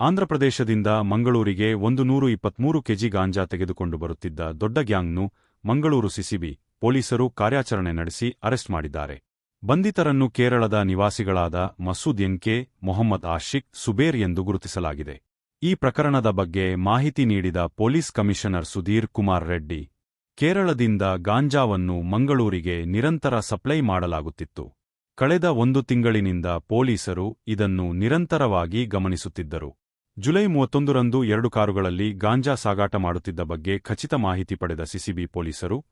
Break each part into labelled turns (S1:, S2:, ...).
S1: ಆಂಧ್ರಪ್ರದೇಶದಿಂದ ಮಂಗಳೂರಿಗೆ ಒಂದು ನೂರು ಇಪ್ಪತ್ಮೂರು ಕೆಜಿ ಗಾಂಜಾ ತೆಗೆದುಕೊಂಡು ಬರುತ್ತಿದ್ದ ದೊಡ್ಡ ಗ್ಯಾಂಗ್ನು ಮಂಗಳೂರು ಸಿಸಿಬಿ ಪೊಲೀಸರು ಕಾರ್ಯಾಚರಣೆ ನಡೆಸಿ ಅರೆಸ್ಟ್ ಮಾಡಿದ್ದಾರೆ. ಬಂಧಿತರನ್ನು ಕೇರಳದ ನಿವಾಸಿಗಳಾದ ಮಸೂದ್ ಎನ್ಕೆ ಮೊಹಮ್ಮದ್ ಆಶಿಕ್, ಸುಬೇರ್ ಎಂದು ಗುರುತಿಸಲಾಗಿದೆ. ಈ ಪ್ರಕರಣದ ಬಗ್ಗೆ ಮಾಹಿತಿ ನೀಡಿದ ಪೊಲೀಸ್ ಕಮಿಷನರ್ ಸುಧೀರ್ ಕುಮಾರ್ ರೆಡ್ಡಿ, ಕೇರಳದಿಂದ ಗಾಂಜಾವನ್ನು ಮಂಗಳೂರಿಗೆ ನಿರಂತರ ಸಪ್ಲೈ ಮಾಡಲಾಗುತ್ತಿತ್ತು. ಕಳೆದ ಒಂದು ತಿಂಗಳಿನಿಂದ ಪೊಲೀಸರು ಇದನ್ನು ನಿರಂತರವಾಗಿ ಗಮನಿಸುತ್ತಿದ್ದರು. ಜುಲೈ ಮೂವತ್ತೊಂದರಂದು ಎರಡು ಕಾರುಗಳಲ್ಲಿ ಗಾಂಜಾ ಸಾಗಾಟ ಮಾಡುತ್ತಿದ್ದ ಬಗ್ಗೆ ಖಚಿತ ಮಾಹಿತಿ ಪಡೆದ ಸಿಸಿಬಿ ಪೊಲೀಸರು,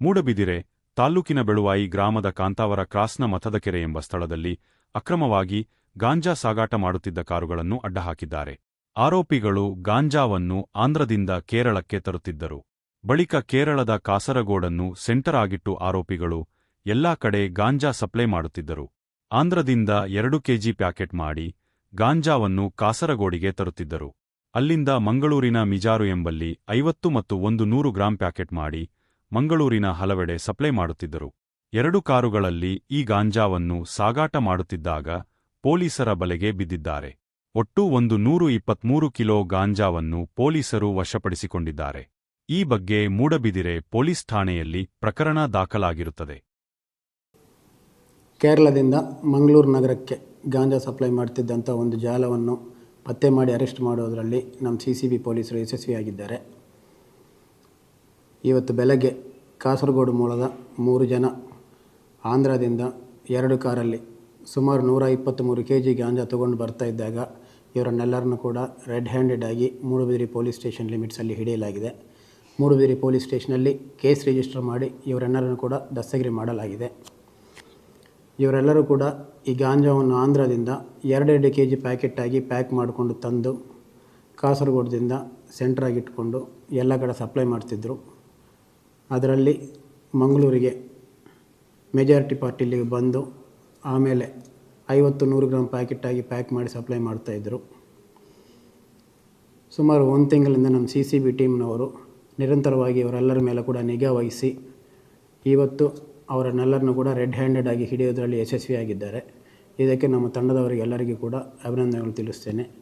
S1: ಮೂಡಬಿದಿರೆ ತಾಲ್ಲೂಕಿನ ಬೆಳುವಾಯಿ ಗ್ರಾಮದ ಕಾಂತಾವರ ಕ್ರಾಸ್ನ ಮತದಕೆರೆ ಎಂಬ ಸ್ಥಳದಲ್ಲಿ ಅಕ್ರಮವಾಗಿ ಗಾಂಜಾ ಸಾಗಾಟ ಮಾಡುತ್ತಿದ್ದ ಕಾರುಗಳನ್ನು ಅಡ್ಡಹಾಕಿದ್ದಾರೆ. ಆರೋಪಿಗಳು ಗಾಂಜಾವನ್ನು ಆಂಧ್ರದಿಂದ ಕೇರಳಕ್ಕೆ ತರುತ್ತಿದ್ದರು. ಬಳಿಕ ಕೇರಳದ ಕಾಸರಗೋಡನ್ನು ಸೆಂಟರ್ ಆಗಿಟ್ಟು ಆರೋಪಿಗಳು ಎಲ್ಲಾ ಕಡೆ ಗಾಂಜಾ ಸಪ್ಲೈ ಮಾಡುತ್ತಿದ್ದರು. ಆಂಧ್ರದಿಂದ ಎರಡು ಕೆಜಿ ಪ್ಯಾಕೆಟ್ ಮಾಡಿ ಗಾಂಜಾವನ್ನು ಕಾಸರಗೋಡಿಗೆ ತರುತ್ತಿದ್ದರು. ಅಲ್ಲಿಂದ ಮಂಗಳೂರಿನ ಮಿಜಾರು ಎಂಬಲ್ಲಿ ಐವತ್ತು ಮತ್ತು ಒಂದು ನೂರು ಗ್ರಾಂ ಪ್ಯಾಕೆಟ್ ಮಾಡಿ ಮಂಗಳೂರಿನ ಹಲವೆಡೆ ಸಪ್ಲೈ ಮಾಡುತ್ತಿದ್ದರು. ಎರಡು ಕಾರುಗಳಲ್ಲಿ ಈ ಗಾಂಜಾವನ್ನು ಸಾಗಾಟ ಮಾಡುತ್ತಿದ್ದಾಗ ಪೊಲೀಸರ ಬಲೆಗೆ ಬಿದ್ದಿದ್ದಾರೆ. ಒಟ್ಟು ಒಂದು ನೂರು ಇಪ್ಪತ್ಮೂರು ಕಿಲೋ ಗಾಂಜಾವನ್ನು ಪೊಲೀಸರು ವಶಪಡಿಸಿಕೊಂಡಿದ್ದಾರೆ. ಈ ಬಗ್ಗೆ ಮೂಡಬಿದಿರೆ ಪೊಲೀಸ್ ಠಾಣೆಯಲ್ಲಿ ಪ್ರಕರಣ ದಾಖಲಾಗಿರುತ್ತದೆ.
S2: ಕೇರಳದಿಂದ ಮಂಗಳೂರು ನಗರಕ್ಕೆ ಗಾಂಜಾ ಸಪ್ಲೈ ಮಾಡ್ತಿದ್ದಂಥ ಒಂದು ಜಾಲವನ್ನು ಪತ್ತೆ ಮಾಡಿ ಅರೆಸ್ಟ್ ಮಾಡೋದರಲ್ಲಿ ನಮ್ಮ ಸಿ ಸಿ ಬಿ ಪೊಲೀಸರು ಯಶಸ್ವಿಯಾಗಿದ್ದಾರೆ. ಇವತ್ತು ಬೆಳಗ್ಗೆ ಕಾಸರಗೋಡು ಮೂಲದ ಮೂರು ಜನ ಆಂಧ್ರದಿಂದ ಎರಡು ಕಾರಲ್ಲಿ ಸುಮಾರು ನೂರ ಇಪ್ಪತ್ತ್ಮೂರು ಕೆ ಜಿ ಗಾಂಜಾ ತೊಗೊಂಡು ಬರ್ತಾ ಇದ್ದಾಗ ಇವರನ್ನೆಲ್ಲರನ್ನು ಕೂಡ ರೆಡ್ ಹ್ಯಾಂಡೆಡ್ ಆಗಿ ಮೂಡುಬಿದಿರಿ ಪೊಲೀಸ್ ಸ್ಟೇಷನ್ ಲಿಮಿಟ್ಸಲ್ಲಿ ಹಿಡಿಯಲಾಗಿದೆ. ಮೂಡುಬಿದಿರಿ ಪೊಲೀಸ್ ಸ್ಟೇಷನಲ್ಲಿ ಕೇಸ್ ರಿಜಿಸ್ಟರ್ ಮಾಡಿ ಇವರೆಲ್ಲರನ್ನು ಕೂಡ ದಸ್ತಗಿರಿ ಮಾಡಲಾಗಿದೆ. ಇವರೆಲ್ಲರೂ ಕೂಡ ಈ ಗಾಂಜಾವನ್ನು ಆಂಧ್ರದಿಂದ ಎರಡೆರಡು ಕೆ ಜಿ ಪ್ಯಾಕೆಟ್ಟಾಗಿ ಪ್ಯಾಕ್ ಮಾಡಿಕೊಂಡು ತಂದು ಕಾಸರಗೋಡದಿಂದ ಸೆಂಟ್ರಾಗಿ ಇಟ್ಕೊಂಡು ಎಲ್ಲ ಕಡೆ ಸಪ್ಲೈ ಮಾಡ್ತಿದ್ದರು ಅದರಲ್ಲಿ ಮಂಗಳೂರಿಗೆ ಮೆಜಾರಿಟಿ ಪಾರ್ಟಿಲಿಗೆ ಬಂದು ಆಮೇಲೆ ಐವತ್ತು ನೂರು ಗ್ರಾಮ್ ಪ್ಯಾಕೆಟ್ಟಾಗಿ ಪ್ಯಾಕ್ ಮಾಡಿ ಸಪ್ಲೈ ಮಾಡ್ತಾಯಿದ್ರು ಸುಮಾರು ಒಂದು ತಿಂಗಳಿಂದ ನಮ್ಮ ಸಿ ಸಿ ಬಿ ಟೀಮ್ನವರು ನಿರಂತರವಾಗಿ ಇವರೆಲ್ಲರ ಮೇಲೆ ಕೂಡ ನಿಗಾ ವಹಿಸಿ ಇವತ್ತು ಅವರನ್ನೆಲ್ಲರನ್ನು ಕೂಡ ರೆಡ್ ಹ್ಯಾಂಡೆಡ್ ಆಗಿ ಹಿಡಿಯೋದರಲ್ಲಿ ಯಶಸ್ವಿಯಾಗಿದ್ದಾರೆ. ಇದಕ್ಕೆ ನಮ್ಮ ತಂಡದವರಿಗೆಲ್ಲರಿಗೂ ಕೂಡ ಅಭಿನಂದನೆಗಳು ತಿಳಿಸ್ತೇನೆ.